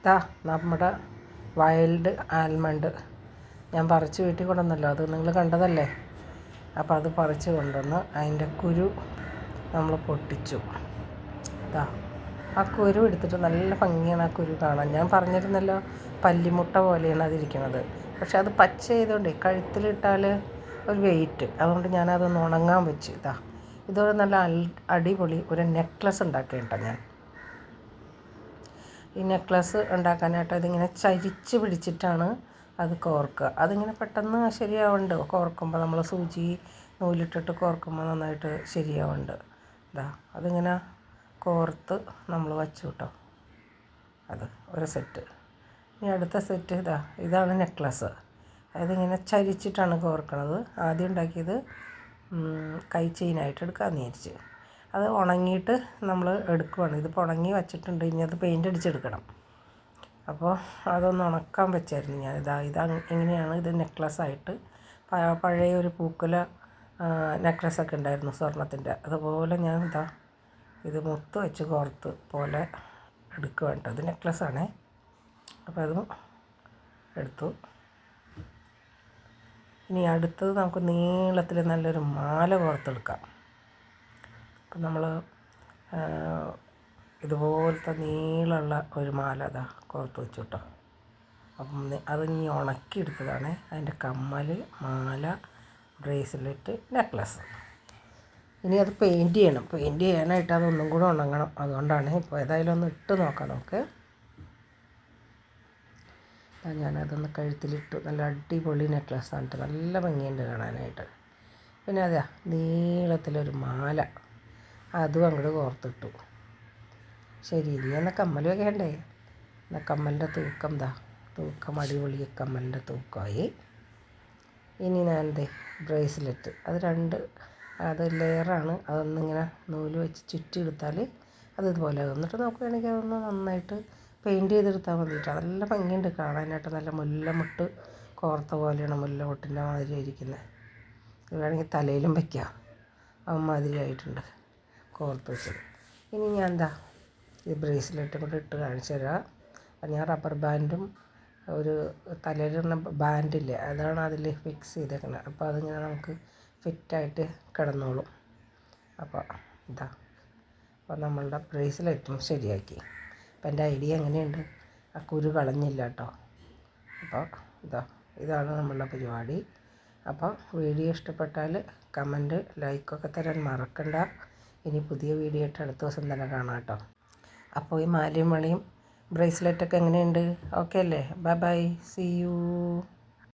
ഇതാ നമ്മുടെ wild almond ഞാൻ പറിച്ച് വീട്ടിൽ കൊണ്ടുവന്നല്ലോ. അത് നിങ്ങൾ കണ്ടതല്ലേ? അപ്പോൾ അത് പറിച്ച് കൊണ്ടുവന്ന് അതിന്റെ കുരു നമ്മൾ പൊട്ടിച്ചു. ഇതാ ആ കുരു എടുത്തിട്ട് നല്ല ഭംഗിയാണ് ആ കുരു കാണാൻ. ഞാൻ പറഞ്ഞിരുന്നല്ലോ പല്ലിമുട്ട പോലെയാണ് അതിരിക്കുന്നത്. പക്ഷെ അത് പച്ച ചെയ്തുകൊണ്ട് കഴുത്തിലിട്ടാൽ ഒരു വെയിറ്റ് അതുകൊണ്ട് ഞാനതൊന്ന് ഉണങ്ങാൻ വെച്ച്. ഇതാ ഇതോടെ നല്ല അടിപൊളി ഒരു നെക്ലസ് ഉണ്ടാക്കിയിട്ടോ ഞാൻ. ഈ നെക്ലസ് ഉണ്ടാക്കാനായിട്ട് അതിങ്ങനെ ചരിച്ച് പിടിച്ചിട്ടാണ് അത് കോർക്കുക. അതിങ്ങനെ പെട്ടെന്ന് ശരിയാവുന്നുണ്ട് കോർക്കുമ്പോൾ നമ്മൾ സൂചി നൂലിട്ടിട്ട് കോർക്കുമ്പോൾ നന്നായിട്ട് ശരിയാവുന്നുണ്ട് ഇതാ അതിങ്ങനെ കോർത്ത് നമ്മൾ വച്ചു കേട്ടോ അത് ഒരു സെറ്റ്. ഇനി അടുത്ത സെറ്റ് ഇതാ ഇതാണ് നെക്ലസ്. അതിങ്ങനെ ചരിച്ചിട്ടാണ് കോർക്കണത്. ആദ്യം ഉണ്ടാക്കിയത് കൈ ചെയിനായിട്ട് എടുക്കാമെന്ന് വിചാരിച്ച്. അത് ഉണങ്ങിയിട്ട് നമ്മൾ എടുക്കുവാണ്. ഇതിപ്പോൾ ഉണങ്ങി വച്ചിട്ടുണ്ട്. ഇനി അത് പെയിന്റ് അടിച്ചെടുക്കണം. അപ്പോൾ അതൊന്ന് ഉണക്കാൻ വെച്ചായിരുന്നു ഞാൻ. ഇതാ ഇത് എങ്ങനെയാണ് ഇത് നെക്ലസ് ആയിട്ട് പഴയ ഒരു പൂക്കുല നെക്ലസ്സൊക്കെ ഉണ്ടായിരുന്നു സ്വർണത്തിന്റെ അതുപോലെ ഞാൻ ഇതാ ഇത് മുത്ത് വെച്ച് കോർത്ത് പോലെ എടുക്കുകയാണ് കേട്ടോ. ഇത് നെക്ലസ്സാണേ അപ്പോൾ അതും എടുത്തു. ഇനി അടുത്തത് നമുക്ക് നീളത്തിൽ നല്ലൊരു മാല കോർത്തെടുക്കാം. അപ്പം നമ്മൾ ഇതുപോലത്തെ നീളമുള്ള ഒരു മാല അതാ കോർത്ത് വെച്ചു കേട്ടോ അപ്പം അത് ഇനി ഉണക്കിയെടുത്തതാണ് അതിന്റെ കമ്മൽ മാല ബ്രേസ്ലെറ്റ് നെക്ലസ്. ഇനി അത് പെയിന്റ് ചെയ്യണം. പെയിന്റ് ചെയ്യാനായിട്ട് അതൊന്നും കൂടെ ഉണങ്ങണം. അതുകൊണ്ടാണ് ഇപ്പോൾ ഏതായാലും ഒന്ന് ഇട്ട് നോക്കാം നമുക്ക്. ഞാനതൊന്ന് കഴുത്തിലിട്ടു. നല്ല അടിപൊളി നെക്ലസ് ആണ് നല്ല ഭംഗിയുണ്ട് കാണാനായിട്ട്. പിന്നെ അതാ നീളത്തിലൊരു മാല. അതും അങ്ങോട്ട് കോർത്തിട്ടു. ശരി ഇനി എന്നാൽ കമ്മൽ വെക്കണ്ടേ എന്നാൽ കമ്മലിന്റെ തൂക്കം എന്താ തൂക്കം അടിപൊളി കമ്മലിന്റെ തൂക്കമായി. ഇനി ഞാൻ എന്തേ ബ്രേസ്ലെറ്റ്. അത് രണ്ട് അത് ലെയറാണ്. അതൊന്നിങ്ങനെ നൂൽ വെച്ച് ചുറ്റി എടുത്താൽ അത് ഇതുപോലെ എന്നിട്ട് നോക്കുകയാണെങ്കിൽ അതൊന്ന് നന്നായിട്ട് പെയിന്റ് ചെയ്തെടുത്താൽ മതിയിട്ട് നല്ല ഭംഗിയുണ്ട് കാണാനായിട്ട്. നല്ല മുല്ലമുട്ട് കോർത്ത പോലെയാണ് മുല്ലമുട്ടിന്റെ മാതിരി ഇരിക്കുന്നത് വേണമെങ്കിൽ തലയിലും വയ്ക്കാം അമ്മാതിരി ആയിട്ടുണ്ട്. കോർത്ത് വെച്ചത്. ഇനി ഞാൻ എന്താ ഈ ബ്രേസ്ലെറ്റും കൂടെ ഇട്ട് കാണിച്ചു തരാം. ഞാൻ റബ്ബർ ബാൻഡും ഒരു തലയിലിടുന്ന ബാൻഡില്ലേ അതാണ് അതിൽ ഫിക്സ് ചെയ്തേക്കുന്നത് അപ്പോൾ അതിങ്ങനെ നമുക്ക് ഫിറ്റായിട്ട് കിടന്നോളും. അപ്പോൾ ഇതാ അപ്പോൾ നമ്മളുടെ ബ്രേസ്ലെറ്റും ശരിയാക്കി. അപ്പോൾ എന്റെ ഐഡിയ എങ്ങനെയുണ്ട്? ആ കുരു കളഞ്ഞില്ല കേട്ടോ. അപ്പോൾ ഇതാ ഇതാണ് നമ്മളുടെ പരിപാടി. അപ്പോൾ വീഡിയോ ഇഷ്ടപ്പെട്ടാൽ കമന്റ് ലൈക്കൊക്കെ തരാൻ മറക്കണ്ട. ഇനി പുതിയ വീഡിയോ ആയിട്ട് അടുത്ത ദിവസം തന്നെ കാണാം കേട്ടോ. അപ്പോൾ ഈ മാലയും മളിയും ബ്രേസ്ലെറ്റൊക്കെ എങ്ങനെയുണ്ട്? ഓക്കെ അല്ലേ? Bye bye C U